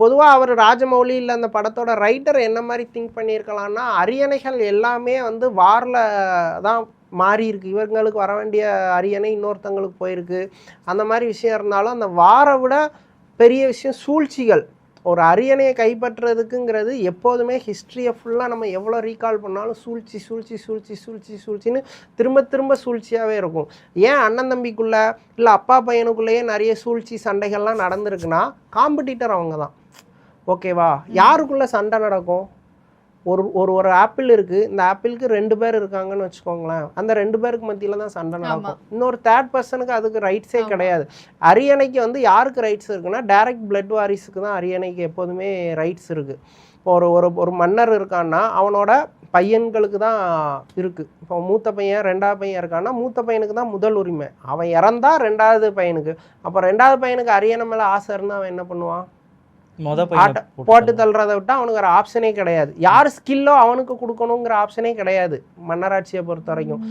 பொதுவாக அவர் ராஜமௌலி இல்லை அந்த படத்தோட ரைட்டர் என்ன மாதிரி திங்க் பண்ணியிருக்கலாம்னா அரியணைகள் எல்லாமே வந்து வாரில் தான் மாறி இருக்கு. இவங்களுக்கு வர வேண்டிய அரியணை இன்னொருத்தங்களுக்கு போயிருக்கு. அந்த மாதிரி விஷயம் இருந்தாலும் அந்த வாரை விட பெரிய விஷயம் சூழ்ச்சிகள். ஒரு அரியணையை கைப்பற்றுறதுக்குங்கிறது எப்போதுமே ஹிஸ்ட்ரியை ஃபுல்லாக நம்ம எவ்வளோ ரீகால் பண்ணாலும் சூழ்ச்சி சூழ்ச்சி சூழ்ச்சி சூழ்ச்சி சூழ்ச்சின்னு திரும்ப திரும்ப சூழ்ச்சியாகவே இருக்கும். ஏன் அண்ணன் தம்பிக்குள்ளே இல்லை அப்பா பையனுக்குள்ளேயே நிறைய சூழ்ச்சி சண்டைகள்லாம் நடந்திருக்குன்னா காம்படிட்டர் அவங்க தான். ஓகேவா? யாருக்குள்ளே சண்டை நடக்கும்? ஒரு ஒரு ஒரு ஆப்பிள் இருக்குது இந்த ஆப்பிளுக்கு ரெண்டு பேர் இருக்காங்கன்னு வச்சுக்கோங்களேன். அந்த ரெண்டு பேருக்கு மத்தியில் தான் சண்டை நடக்கும். இன்னொரு தேர்ட் பர்சனுக்கு அதுக்கு ரைட்ஸே. கிடையாது. அரியணைக்கு வந்து யாருக்கு ரைட்ஸ் இருக்குன்னா டைரக்ட் பிளட் வாரிஸுக்கு தான் அரியணைக்கு எப்போதுமே ரைட்ஸ் இருக்குது ஒரு ஒரு ஒரு மன்னர் இருக்கான்னா அவனோட பையன்களுக்கு தான் இருக்குது இப்போ மூத்த பையன் ரெண்டாவது பையன் இருக்கான்னா மூத்த பையனுக்கு தான் முதல் உரிமை. அவன் இறந்தா ரெண்டாவது பையனுக்கு. அப்போ ரெண்டாவது பையனுக்கு அரியணை மேலே ஆசை இருந்தால் அவன் என்ன பண்ணுவான்? போட்டு தள்ளுறதை விட்டு அவனுக்கு ஒரு ஆப்ஷனே கிடையாது. யார் ஸ்கில்லோ அவனுக்கு கொடுக்கணுங்கிற ஆப்ஷனே கிடையாது மன்னராட்சியை பொறுத்த வரைக்கும்